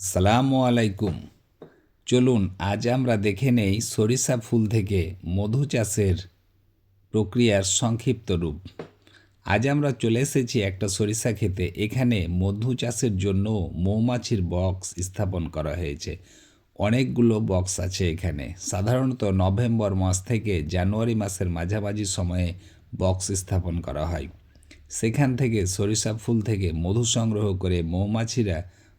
সালামু আলাইকুম। চলুন, আজ আমরা দেখে নেই সরিষা ফুল থেকে মধু চাষের প্রক্রিয়ার সংক্ষিপ্ত রূপ। আজ আমরা চলে এসেছি একটা সরিষা খেতে এখানে মধু চাষের জন্য মৌমাছির বক্স স্থাপন করা হয়েছে। অনেকগুলো বক্স আছে এখানে। সাধারণত নভেম্বর মাস থেকে জানুয়ারি মাসের মাঝামাঝি সময়ে বক্স স্থাপন করা হয়। সেখান থেকে সরিষা ফুল থেকে মধু সংগ্রহ করে মৌমাছিরা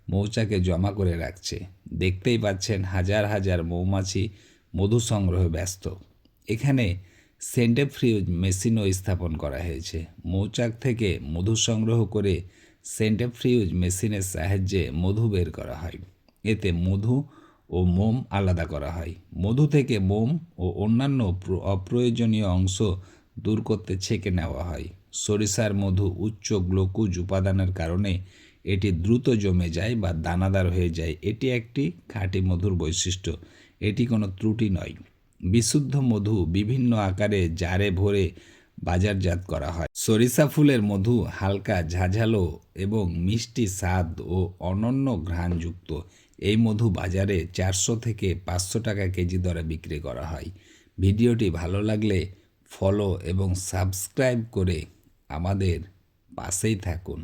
মৌচাকে জমা করে রাখছে। দেখতেই পাচ্ছেন হাজার হাজার মৌমাছি মধু সংগ্রহে ব্যস্ত। এখানে সেন্টেফ্রিউজ মেশিনও স্থাপন করা হয়েছে। মৌচাক থেকে মধু সংগ্রহ করে সেন্টেফ্রিউজ মেশিনের সাহায্যে মধু বের করা হয়। এতে মধু ও মোম আলাদা করা হয়। মধু থেকে মোম ও অন্যান্য প্র- অপ্রয়োজনীয় অংশ দূর করতে ছেঁকে নেওয়া হয়। সরিষার মধু উচ্চ গ্লুকোজ উপাদানের কারণে এটি দ্রুত জমে যায় বা দানাদার হয়ে যায়। এটি একটি খাঁটি মধুর বৈশিষ্ট্য। এটি কোনো ত্রুটি নয়। বিশুদ্ধ মধু বিভিন্ন আকারে জারে ভরে বাজারজাত করা হয়। সরিষা ফুলের মধু হালকা, ঝাঝালো এবং মিষ্টি স্বাদ ও অনন্য ঘ্রাণযুক্ত। এই মধু বাজারে চারশো থেকে পাঁচশো টাকা কেজি দরে বিক্রি করা হয়। ভিডিওটি ভালো লাগলে ফলো এবং সাবস্ক্রাইব করে আমাদের পাশেই থাকুন।